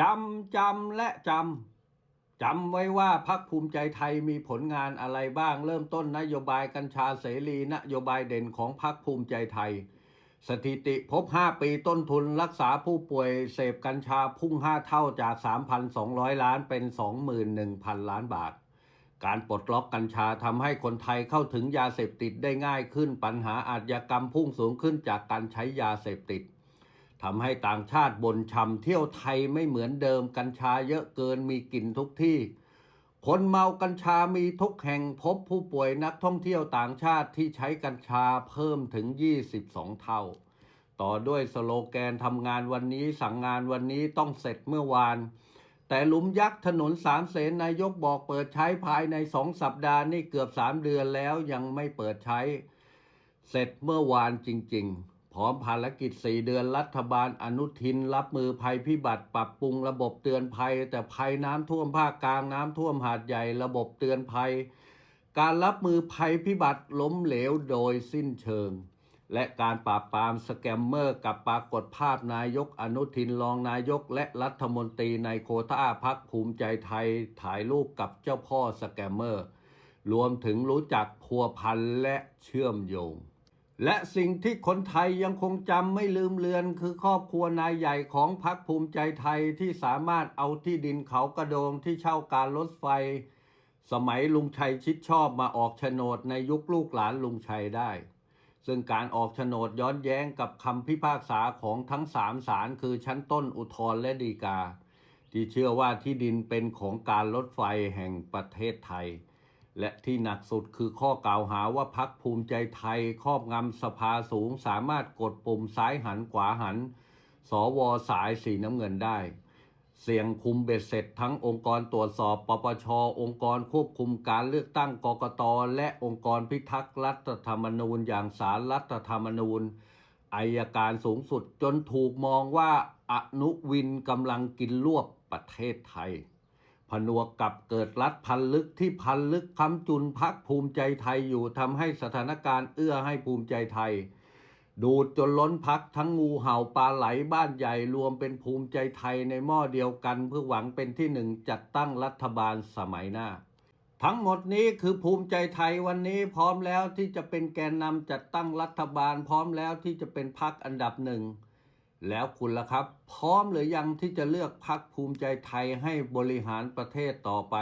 จำจำและจำจำไว้ว่าพักภูมิใจไทยมีผลงานอะไรบ้าง เริ่มต้นนโยบายกัญชาเสรีนโยบายเด่นของพักภูมิใจไทย สถิติพบ 5 ปีต้นทุนรักษาผู้ป่วยเสพกัญชาพุ่ง 5 เท่าจาก 3,200 ล้านเป็น 21,000 ล้านบาท การปลดล็อกกัญชาทำให้คนไทยเข้าถึงยาเสพติดได้ง่ายขึ้นปัญหาอาชญากรรมพุ่งสูงขึ้นจากการใช้ยาเสพติด ทำให้ต่างชาติบนชำเที่ยวไทยไม่เหมือนเดิมกัญชาเยอะเกินมีกลิ่นทุกที่ คนเมากัญชามีทุกแห่งพบผู้ป่วยนักท่องเที่ยวต่างชาติที่ใช้กัญชาเพิ่มถึง 22 เท่า ต่อด้วยสโลแกนทำงานวันนี้สั่งงานวันนี้ต้องเสร็จเมื่อวาน แต่หลุมยักษ์ถนนสามเสนนายกบอกเปิดใช้ภายในสองสัปดาห์นี่เกือบสามเดือนแล้วยังไม่เปิดใช้ เสร็จเมื่อวานจริง ๆ ร้อมภารกิจ 4 เดือนรัฐบาลอนุทิน รับมือภัยพิบัติ ปรับปรุงระบบเตือนภัย แต่ภัยน้ำท่วมภาคกลางน้ำท่วมหาดใหญ่ระบบเตือนภัย การรับมือภัยพิบัติล้มเหลวโดยสิ้นเชิง และการปราบปรามสแกมเมอร์กับปรากฏภาพนายกอนุทินรองนายกและรัฐมนตรีในโคต้าพักภูมิใจไทยถ่ายรูปกับเจ้าพ่อสแกมเมอร์ รวมถึงรู้จักพัวพันและเชื่อมโยง และสิ่งที่คนไทยยังคงจำไม่ลืมเลือน คือครอบครัวนายใหญ่ของพรรคภูมิใจไทยที่สามารถเอาที่ดินเขากระโดงที่เช่าการรถไฟ สมัยลุงชัยชิดชอบมาออกโฉนดในยุคลูกหลานลุงชัยได้ ซึ่งการออกโฉนดย้อนแย้งกับคำพิพากษาของทั้งสามศาลคือชั้นต้นอุทธรและฎีกา ที่เชื่อว่าที่ดินเป็นของการรถไฟแห่งประเทศไทย และที่หนักสุดคือข้อกล่าวหาว่าพักภูมิใจไทยครอบงำสภาสูงสามารถกดปุ่มซ้ายหันขวาหัน สวสายสีน้ำเงินได้ เสี่ยงคุมเบ็ดเสร็จทั้งองค์กรตรวจสอบปปช องค์กรควบคุมการเลือกตั้งกกต และองค์กรพิทักษ์รัฐธรรมนูญอย่างสารรัฐธรรมนูญอายการสูงสุดจนถูกมองว่าอนุวินกำลังกินรวบประเทศไทย ผนวกกับเกิดรัฐพันลึกที่พันลึกค้ำจุนพักภูมิใจไทยอยู่ทำให้สถานการณ์เอื้อให้ภูมิใจไทย ดูดจนล้นพักทั้งงูเห่าปลาไหลบ้านใหญ่รวมเป็นภูมิใจไทยในหม้อเดียวกันเพื่อหวังเป็นที่หนึ่งจัดตั้งรัฐบาลสมัยหน้า ทั้งหมดนี้คือภูมิใจไทยวันนี้พร้อมแล้วที่จะเป็นแกนนำจัดตั้งรัฐบาลพร้อมแล้วที่จะเป็นพักอันดับหนึ่ง แล้วคุณล่ะครับ พร้อมหรือยังที่จะเลือกพักภูมิใจไทยให้บริหารประเทศต่อไป